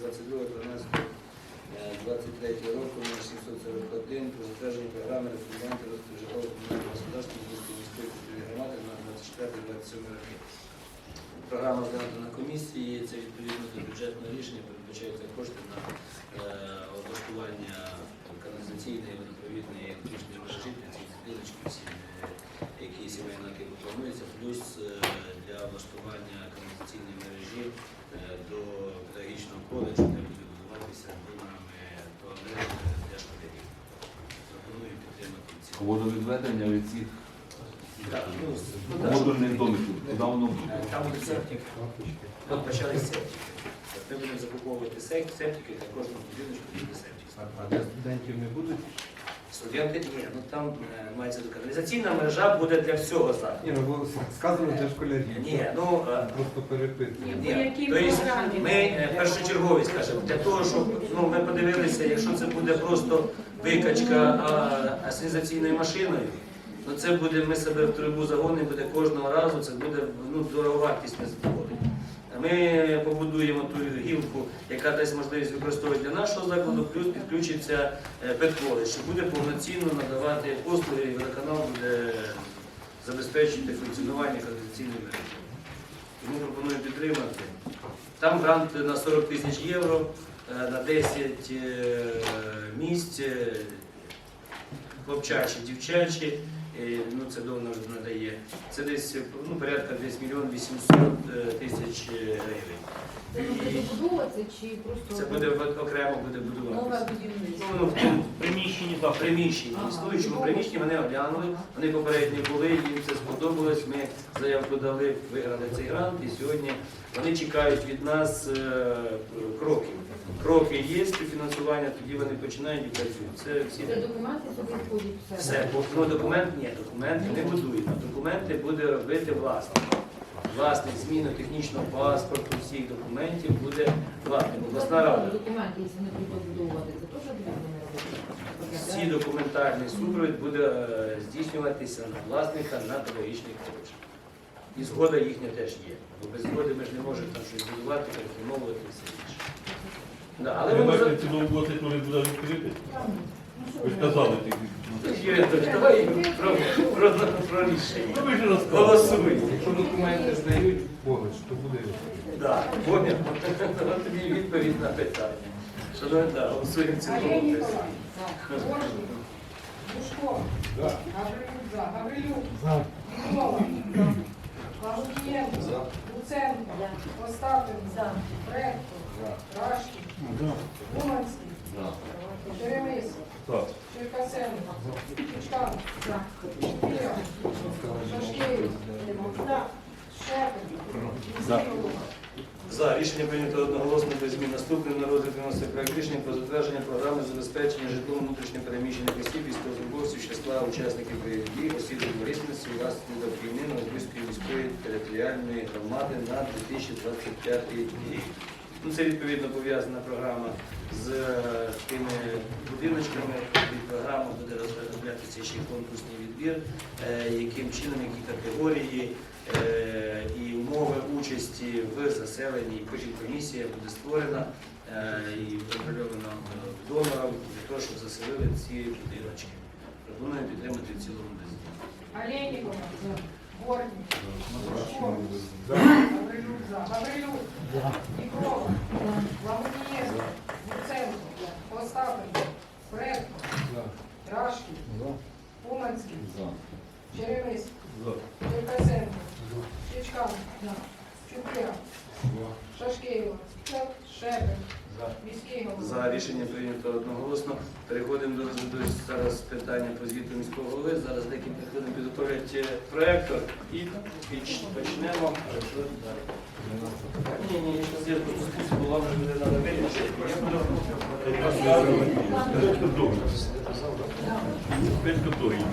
22-12-23 року номер 741 про затвердження програми реформування розвитку житлово-комунального господарства Львівської міської громади на 24-27 роки. Програма розглянута на комісії, це відповідно до бюджетного рішення, передбачаються кошти на е, облаштування каналізаційної, водопровідної електричної мережі будиночків, всі, е, які сімейно плануються, плюс е, для облаштування каналізаційної мережі е, до педагогічного коледжу, де буде будуватися думами туалет для школярів. Пропоную підтримати ці. Водовідведення від цих ну, модульних домиків. Куди воно буде? Е, Там буде септик. От почали септики. Ми будемо закуповувати септики для кожного будиночку буде септик. А для студентів не будуть? Студенти ні, ну там е, мається до каналізаційна мережа буде для всього закладу. Ні, ну бо сказано для школярів. Ні, ну е, Просто перепитую. ні, По якій то є, програмі? ми е, першочергові скажемо, для того, щоб ну, ми подивилися, якщо це буде просто викачка а, асенізаційною машиною, ну це буде, ми себе в трубу загонимо, буде кожного разу, це буде ну, дороговартісне задоволення. Ми побудуємо ту гілку, яка дасть можливість використовувати для нашого закладу, плюс підключиться е, що буде повноцінно надавати послуги, і водоканал буде забезпечувати функціонування каналізаційної мережі. Тому пропоную підтримати. Там грант на 40 тисяч євро, е, на 10 е, місць, е, хлопчачі, дівчачі, е, ну це донор надає. Це десь ну, порядка десь мільйон 800 е, тисяч е, гривень. Це буде будуватися чи просто Це буде окремо буде нове будуватися. будівництво? Ну, в тому приміщенні, так, приміщенні, Ага. існуючому приміщенні вони оглянули, вони попередньо були, їм це сподобалось. Ми заявку дали, виграли цей грант, і сьогодні вони чекають від нас е, кроків. Кроки є, співфінансування, тоді вони починають і працюють. Це всі Це документи сюди входять все. все. Ну, документ ні, документи не будують. Документи буде робити власник. Власник зміни технічного паспорту, всіх документів буде власник. Обласна рада. Документи, якщо не треба будувати, це теж. Всі документальний супровід буде е, здійснюватися на власника на педагогічний коледж. І згода їхня теж є. Бо без згоди ми ж не можемо там щось будувати, переформовувати і все інше. Да, але Ви ми бачите, за- ці роботи, коли буде відкрити? Ви ж казали Анатолійович, давай про, про, про рішення. Ну ви ж. Голосуй. Якщо документи здають коледж, то буде Да, поняв. От тобі відповідь на питання. Шановні, да, голосуємо в цілому. Олейникова, Бушко, Гаврилюк, за. Гаврилюк, Микола, Лагутієнко, Луценко, Остапенко, Предко, Рашкін, Уманський, Черемис, Так. Черкасенко, Чучкан, Шпіля, Шашкевич, Шепин, Міський За рішення прийнято одноголосно без змін. Наступний на розгляд виносить проект рішення про затвердження програми забезпечення житлом внутрішньо переміщених осіб, військовослужбовців, числа учасників бойових дій, осіб інвалідності, внаслідок війни Новобузької міської територіальної громади на 2025 рік. Ну, це відповідно пов'язана програма з е, тими будиночками. Від програми буде розроблятися ще конкурсний відбір, е, яким чином, які категорії е, і умови участі в заселенні. І Потім комісія буде створена і контрольована донором для того, щоб заселили ці будиночки. Пропоную підтримати в цілому без Бушко, Гаврилюк, за. Гаврилюк, Діброва, Лагутієнко, Луценко, Остапенко, Предко, Рашкін, Уманський, Черемис, Черкасенко, Чичкан, Чупря, Шашкеєва, Шепин, Міський голова. За рішення прийнято одноголосно. Переходимо до розгляду зараз питання по звіту міського голови. Зараз декілька хвилин підготовлять е, проектор і піч- почнемо. Ні, ні, я зараз спустився, бо вам вже буде треба вирішити. Я буду розказувати. П'ять категорій.